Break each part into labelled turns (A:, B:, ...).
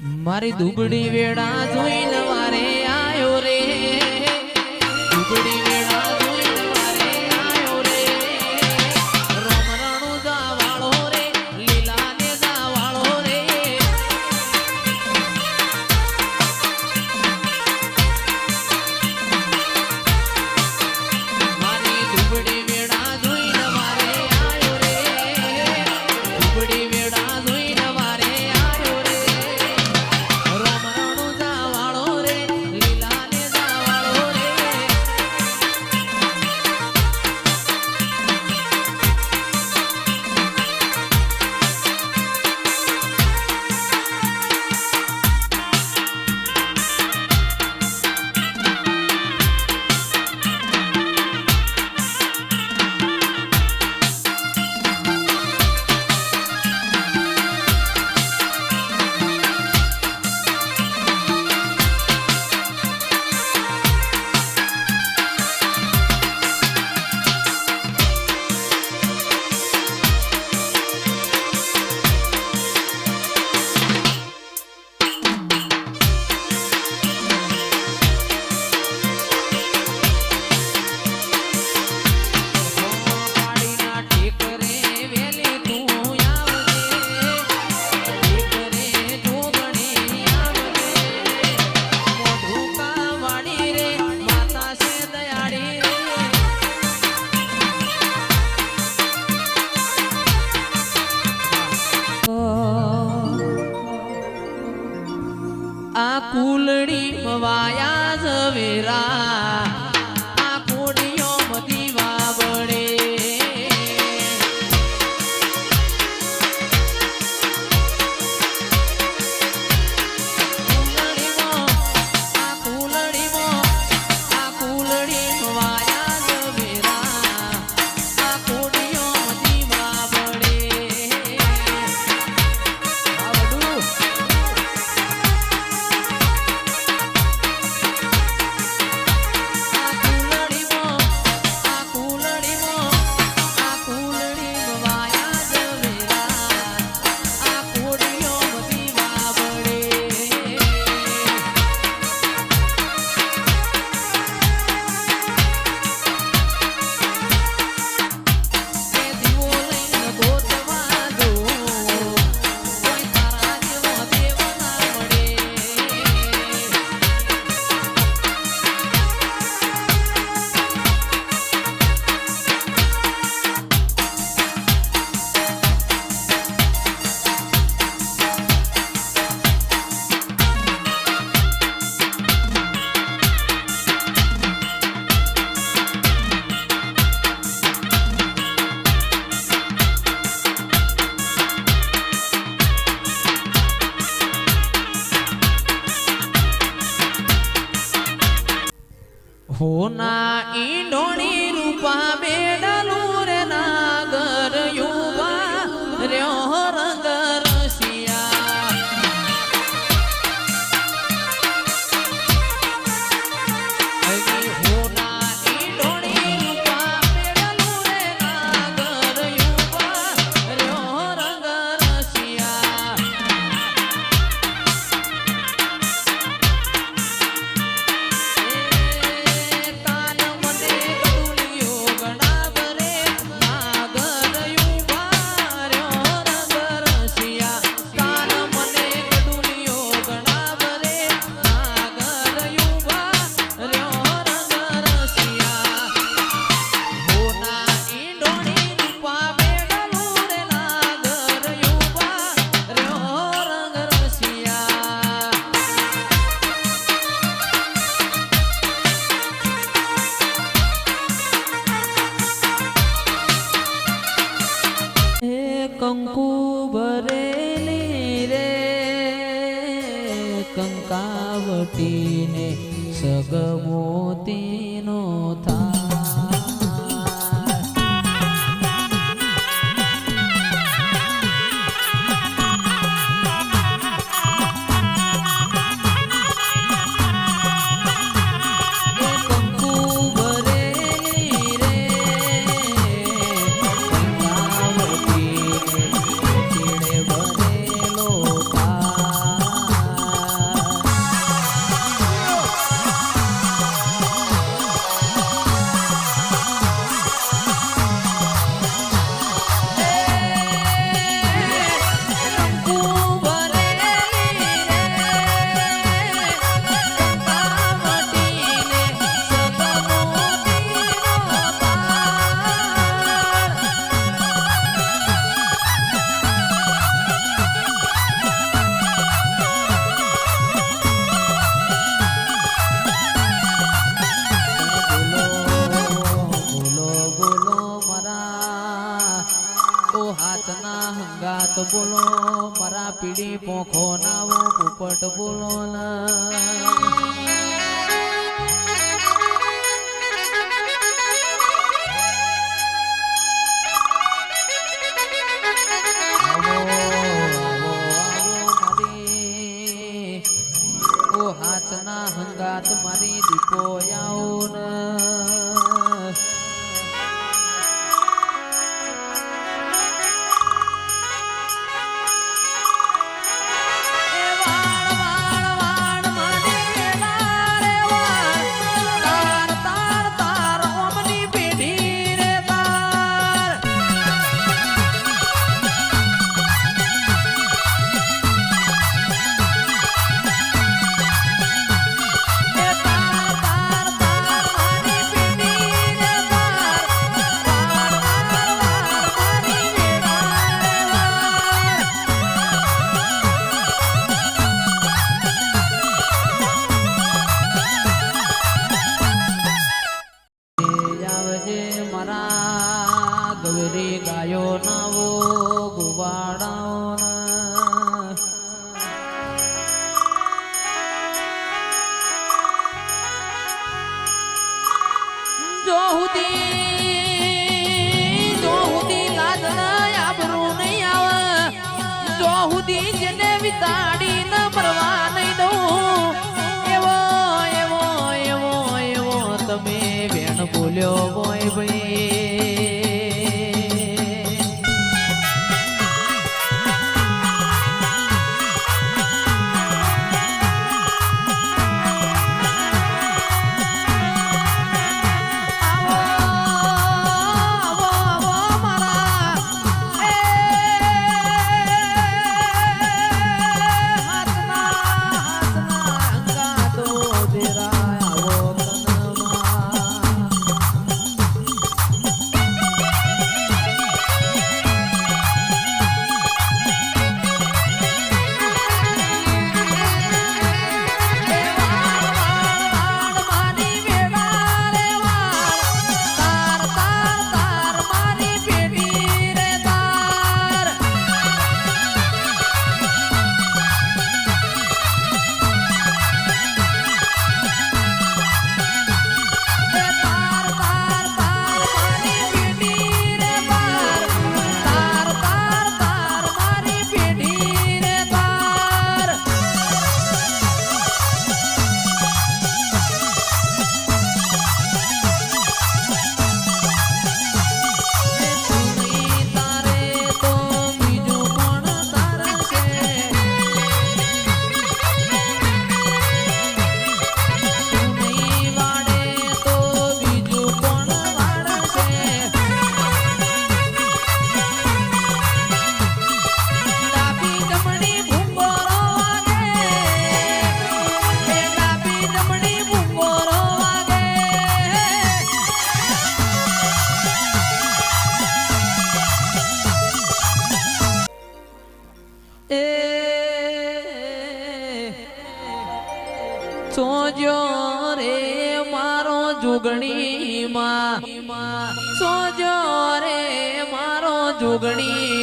A: મારી દુબળી વેડા જોઈને મારે આયો રે. દુબળી ના ઈંડોણી રૂપા બેડલું રે નાગર પીડી પોખો નાવો પોપટ બોલો ના. જો હુદી જો હુદી લાદના આબરું નહીં આવે. જો હુદી જેને વિતાડી ન પરવા નહીં દઉં. એવો બોલ્યો હોય ભાઈ. સોજો રે મારો જુગણી માં સોજો રે મારો જુગણી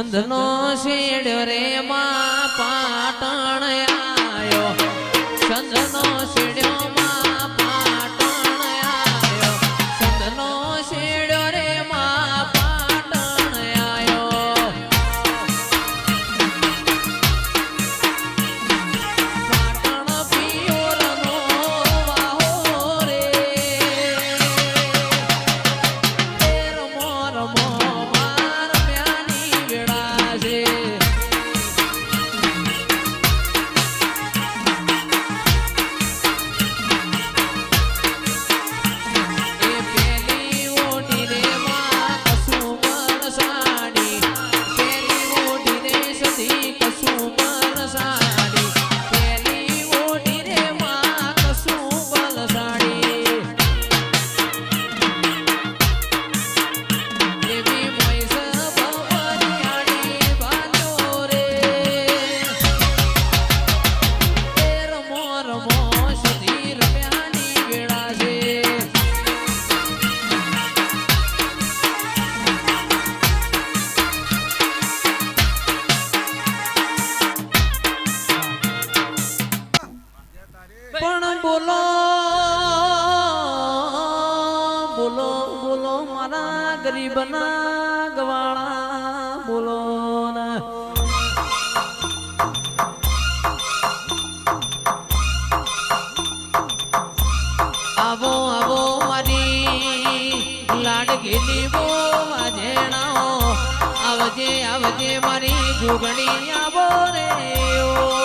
A: ચંદનો શેડ રે મા પાટણ રાગવાળા બોલો આવો આવો મારી લાડગીની બો આજેણાઓ આવજે આવજે મારી જુગણી આવો રે, ઓ.